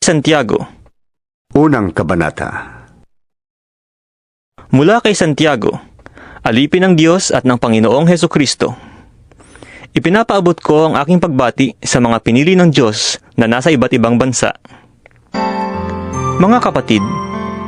Santiago Unang Kabanata Mula kay Santiago, alipin ng Diyos at ng Panginoong Heso Kristo. Ipinapaabot ko ang aking pagbati sa mga pinili ng Diyos na nasa iba't ibang bansa. Mga kapatid,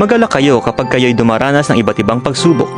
magalak kayo kapag kayo'y dumaranas ng iba't ibang pagsubok.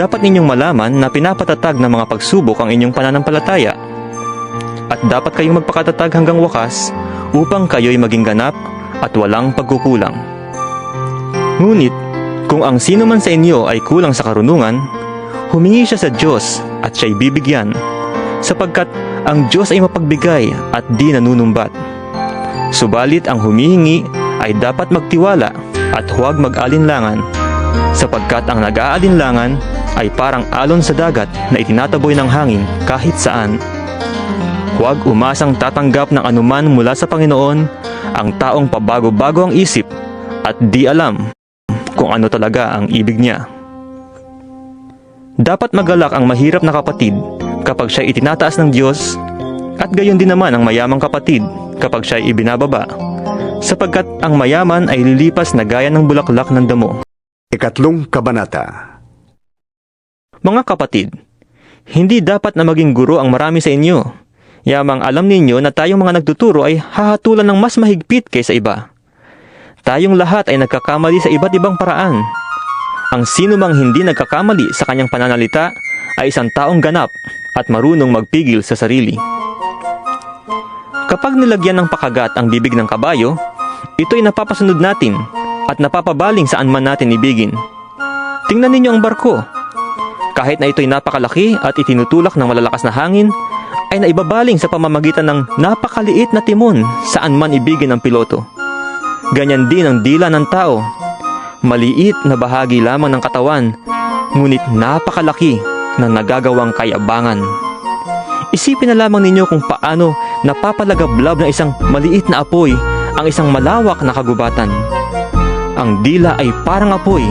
Dapat ninyong malaman na pinapatatag ng mga pagsubok ang inyong pananampalataya. At dapat kayong magpakatatag hanggang wakas upang kayo'y maging ganap at walang pagkukulang. Ngunit, kung ang sino man sa inyo ay kulang sa karunungan, humingi siya sa Diyos at siya'y bibigyan, sapagkat ang Diyos ay mapagbigay at di nanunumbat. Subalit ang humihingi ay dapat magtiwala at huwag mag-alinlangan, sapagkat ang nag-aalinlangan ay parang alon sa dagat na itinataboy ng hangin kahit saan. Huwag umasang tatanggap ng anuman mula sa Panginoon ang taong pabago-bago ang isip at di alam kung ano talaga ang ibig niya. Dapat magalak ang mahirap na kapatid kapag siya itinataas ng Diyos at gayon din naman ang mayamang kapatid kapag siya ibinababa sapagkat ang mayaman ay lilipas na gaya ng bulaklak ng damo. Ikatlong Kabanata Mga kapatid, hindi dapat na maging guro ang marami sa inyo. Yamang alam ninyo na tayong mga nagtuturo ay hahatulan ng mas mahigpit kaysa iba. Tayong lahat ay nagkakamali sa iba't ibang paraan. Ang sino mang hindi nagkakamali sa kanyang pananalita ay isang taong ganap at marunong magpigil sa sarili. Kapag nilagyan ng pakagat ang bibig ng kabayo, ito'y napapasunod natin at napapabaling saan man natin ibigin. Tingnan ninyo ang barko. Kahit na ito'y napakalaki at itinutulak ng malalakas na hangin, ay naibabaling sa pamamagitan ng napakaliit na timon saan man ibigin ng piloto. Ganyan din ang dila ng tao. Maliit na bahagi lamang ng katawan, ngunit napakalaki na nagagawang kayabangan. Isipin na lamang ninyo kung paano napapalagablab ng isang maliit na apoy ang isang malawak na kagubatan. Ang dila ay parang apoy,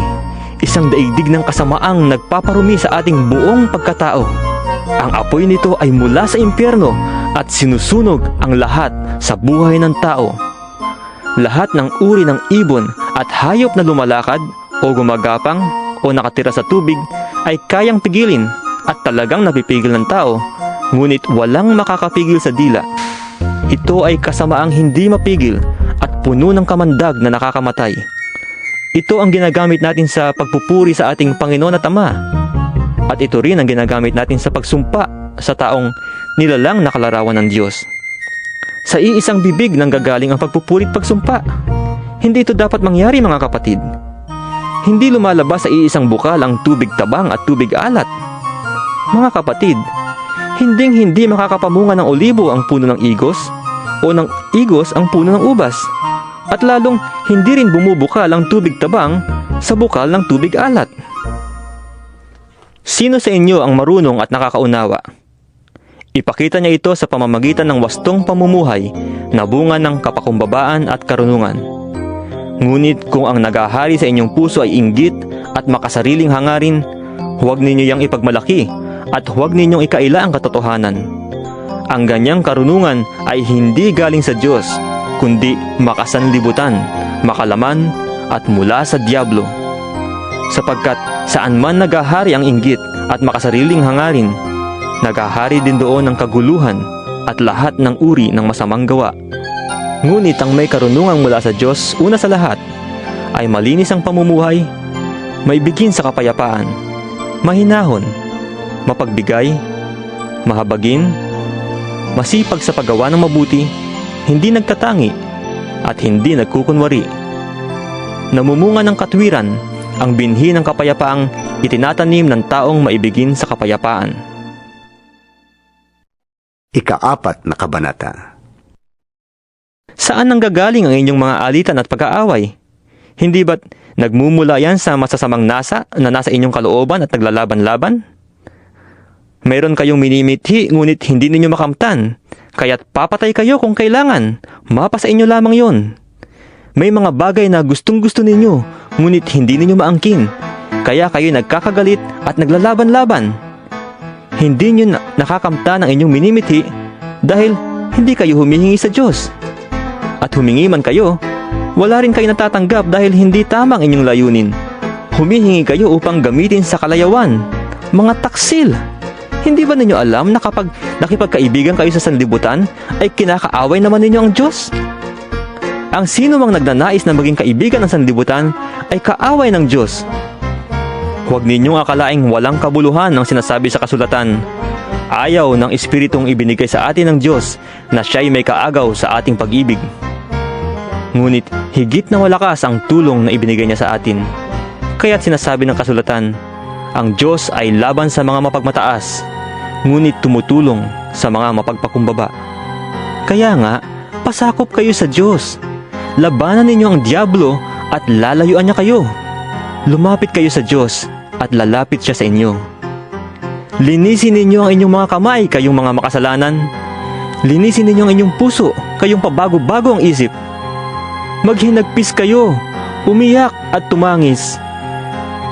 isang daigdig ng kasamaang nagpaparumi sa ating buong pagkatao. Ang apoy nito ay mula sa impyerno at sinusunog ang lahat sa buhay ng tao. Lahat ng uri ng ibon at hayop na lumalakad o gumagapang o nakatira sa tubig ay kayang pigilin at talagang napipigil ng tao, ngunit walang makakapigil sa dila. Ito ay kasamaang hindi mapigil at puno ng kamandag na nakakamatay. Ito ang ginagamit natin sa pagpupuri sa ating Panginoon at Ama. At ito rin ang ginagamit natin sa pagsumpa sa taong nilalang na kalarawan ng Diyos. Sa iisang bibig nang gagaling ang pagpupurit pagsumpa. Hindi ito dapat mangyari mga kapatid. Hindi lumalabas sa iisang bukal ang tubig tabang at tubig alat. Mga kapatid, hinding hindi makakapamunga ng olibo ang puno ng igos o ng igos ang puno ng ubas. At lalong hindi rin bumubukal ang tubig tabang sa bukal ng tubig alat. Sino sa inyo ang marunong at nakakaunawa? Ipakita niya ito sa pamamagitan ng wastong pamumuhay na bunga ng kapakumbabaan at karunungan. Ngunit kung ang nagahari sa inyong puso ay inggit at makasariling hangarin, huwag ninyo yang ipagmalaki at huwag ninyong ikaila ang katotohanan. Ang ganyang karunungan ay hindi galing sa Diyos, kundi makasanlibutan, makalaman at mula sa Diablo. Sapagkat saan man nagahari ang inggit at makasariling hangarin, nagahari din doon ang kaguluhan at lahat ng uri ng masamang gawa. Ngunit ang may karunungang mula sa Diyos una sa lahat ay malinis ang pamumuhay, may bigin sa kapayapaan, mahinahon, mapagbigay, mahabagin, masipag sa paggawa ng mabuti, hindi nagtatangi, at hindi nagkukunwari. Namumunga ng katwiran ang binhi ng kapayapaang itinatanim ng taong maibigin sa kapayapaan. Ikaapat na Kabanata Saan nanggagaling ang inyong mga alitan at pag-aaway? Hindi ba't nagmumula yan sa masasamang nasa na nasa inyong kalooban at naglalaban-laban? Mayroon kayong minimithi ngunit hindi ninyo makamtan, kaya't papatay kayo kung kailangan. Mapa sa inyo lamang yon. May mga bagay na gustong gusto ninyo, ngunit hindi ninyo maangkin. Kaya kayo nagkakagalit at naglalaban-laban. Hindi na- nakakamta ng inyong minimithi dahil hindi kayo humihingi sa Diyos. at humingi man kayo, wala rin kayo natatanggap dahil hindi tamang inyong layunin. Humihingi kayo upang gamitin sa kalayawan, mga taksil. Hindi ba ninyo alam na kapag nakipagkaibigan kayo sa sanlibutan, ay kinakaaway naman ninyo ang Diyos? Ang sino mang nagnanais na maging kaibigan ng sanlibutan ay kaaway ng Diyos. Huwag ninyong akalaing walang kabuluhan ang sinasabi sa kasulatan. Ayaw ng Espiritong ibinigay sa atin ng Diyos na siya'y may kaagaw sa ating pag-ibig. Ngunit higit na malakas ang tulong na ibinigay niya sa atin. Kaya't sinasabi ng kasulatan, ang Diyos ay laban sa mga mapagmataas, ngunit tumutulong sa mga mapagpakumbaba. Kaya nga, pasakop kayo sa Diyos. Labanan ninyo ang Diablo at lalayuan niya kayo. Lumapit kayo sa Diyos at lalapit siya sa inyo. Linisin ninyo ang inyong mga kamay, kayong mga makasalanan. Linisin ninyo ang inyong puso, kayong pabago-bago ang isip. Maghinagpis kayo, umiyak at tumangis.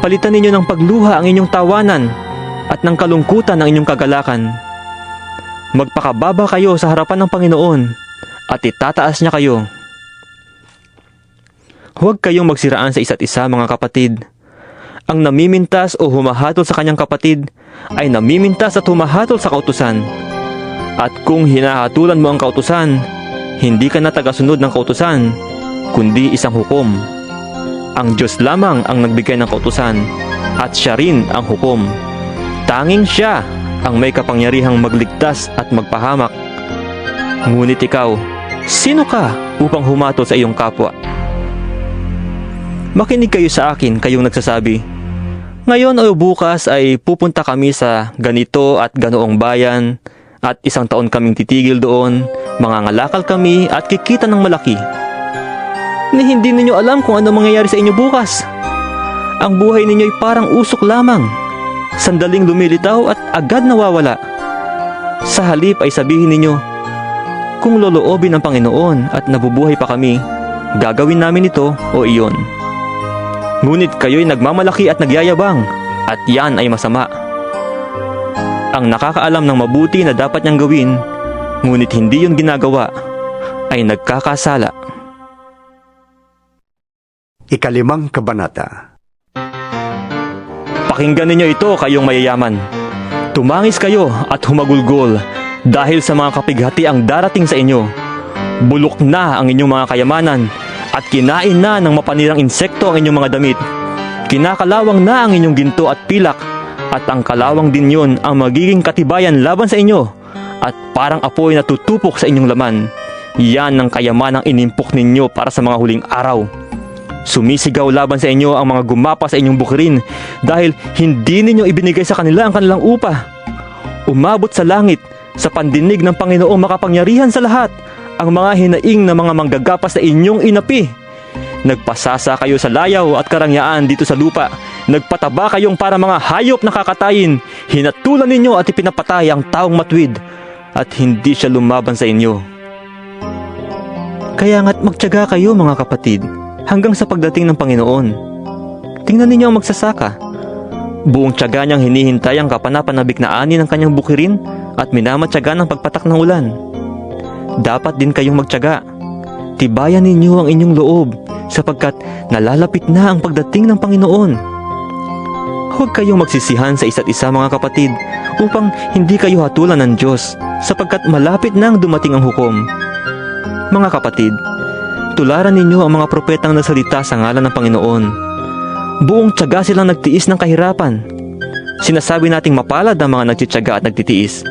Palitan ninyo ng pagluha ang inyong tawanan at ng kalungkutan ang inyong kagalakan. Magpakababa kayo sa harapan ng Panginoon at itataas niya kayo. Huwag kayong magsiraan sa isa't isa mga kapatid. Ang namimintas o humahatol sa kanyang kapatid ay namimintas at humahatol sa kautusan. At kung hinahatulan mo ang kautusan, hindi ka na tagasunod ng kautusan, kundi isang hukom. Ang Diyos lamang ang nagbigay ng kautusan at siya rin ang hukom. Tanging siya ang may kapangyarihang magligtas at magpahamak. Ngunit ikaw, sino ka upang humatol sa iyong kapwa? Makinig kayo sa akin, kayong nagsasabi, Ngayon o bukas ay pupunta kami sa ganito at ganoong bayan at isang taon kaming titigil doon, mangangalakal kami at kikita ng malaki. Ni hindi ninyo alam kung ano mangyayari sa inyo bukas. Ang buhay ninyo ay parang usok lamang. Sandaling lumilitaw at agad nawawala. Sa halip ay sabihin ninyo, kung loloobin ng Panginoon at nabubuhay pa kami, gagawin namin ito o iyon. Ngunit kayo'y nagmamalaki at nagyayabang, at yan ay masama. Ang nakakaalam ng mabuti na dapat niyang gawin, ngunit hindi yun ginagawa, ay nagkakasala. Ikalimang kabanata. Pakinggan ninyo ito kayong mayayaman. Tumangis kayo at humagulgol dahil sa mga kapighati ang darating sa inyo. Bulok na ang inyong mga kayamanan at kinain na ng mapanirang insekto ang inyong mga damit. Kinakalawang na ang inyong ginto at pilak at ang kalawang din yon ang magiging katibayan laban sa inyo at parang apoy na tutupok sa inyong laman. Yan ang kayamanang inimpok ninyo para sa mga huling araw. Sumisigaw laban sa inyo ang mga gumapa sa inyong bukirin dahil hindi ninyo ibinigay sa kanila ang kanilang upa. Umabot sa langit sa pandinig ng Panginoong makapangyarihan sa lahat ang mga hinaing na mga manggagapas na inyong inapi. Nagpasasa kayo sa layaw at karangyaan dito sa lupa. Nagpataba kayong para mga hayop na kakatayin. Hinatulan ninyo at ipinapatay ang taong matwid at hindi siya lumaban sa inyo. Kaya nga't magtyaga kayo mga kapatid hanggang sa pagdating ng Panginoon. Tingnan ninyo ang magsasaka. Buong tiyaga niyang hinihintay ang kapanapanabik na ani ng kanyang bukirin at minamatyaga ng pagpatak ng ulan. Dapat din kayong magtyaga. Tibayan ninyo ang inyong loob sapagkat nalalapit na ang pagdating ng Panginoon. Huwag kayong magsisihan sa isa't isa mga kapatid upang hindi kayo hatulan ng Diyos sapagkat malapit na ang dumating ang hukom. Mga kapatid, tularan ninyo ang mga propetang nagsalita sa ngalan ng Panginoon. Buong tiyaga silang nagtiis ng kahirapan. Sinasabi nating mapalad ang mga nagtityaga at nagtitiis.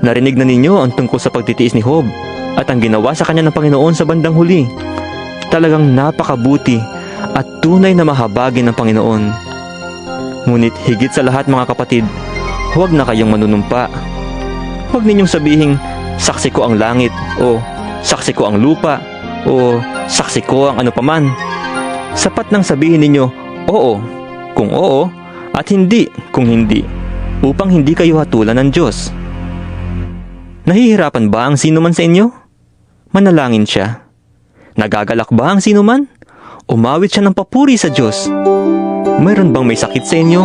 Narinig na ninyo ang tungkol sa pagtitiis ni Job at ang ginawa sa kanya ng Panginoon sa bandang huli. Talagang napakabuti at tunay na mahabagin ng Panginoon. Ngunit higit sa lahat mga kapatid, huwag na kayong manunumpa. Huwag ninyong sabihing, saksi ko ang langit o saksi ko ang lupa o saksi ko ang ano paman. Sapat nang sabihin ninyo, oo, kung oo, at hindi kung hindi, upang hindi kayo hatulan ng Diyos. Nahihirapan ba ang sino man sa inyo? Manalangin siya. Nagagalak ba ang sino man? Umawit siya ng papuri sa Diyos. Mayroon bang may sakit sa inyo?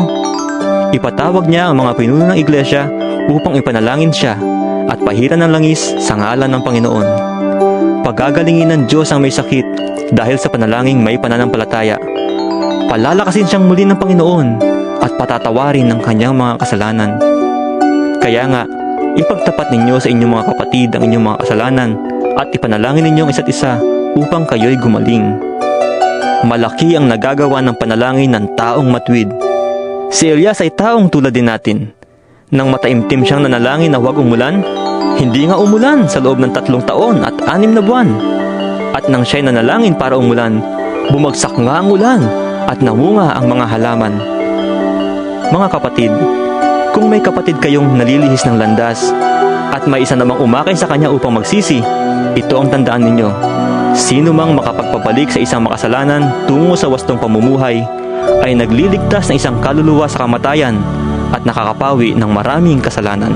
Ipatawag niya ang mga pinuno ng iglesia upang ipanalangin siya at pahiran ng langis sa ngalan ng Panginoon. Pagagalingin ng Diyos ang may sakit dahil sa panalangin may pananampalataya. Palalakasin siyang muli ng Panginoon at patatawarin ng kanyang mga kasalanan. Kaya nga, ipagtapat ninyo sa inyong mga kapatid ang inyong mga kasalanan at ipanalangin ninyo ang isa't isa upang kayo'y gumaling. Malaki ang nagagawa ng panalangin ng taong matwid. Si Elias ay taong tulad din natin. Nang mataimtim siyang nanalangin na huwag umulan, hindi nga umulan sa loob ng tatlong taon at anim na buwan. At nang siya'y nanalangin para umulan, bumagsak nga ang ulan at namunga ang mga halaman. Mga kapatid, kung may kapatid kayong nalilihis ng landas at may isa namang umakay sa kanya upang magsisi, ito ang tandaan ninyo. Sino mang makapagpabalik sa isang makasalanan tungo sa wastong pamumuhay ay nagliligtas ng isang kaluluwa sa kamatayan at nakakapawi ng maraming kasalanan.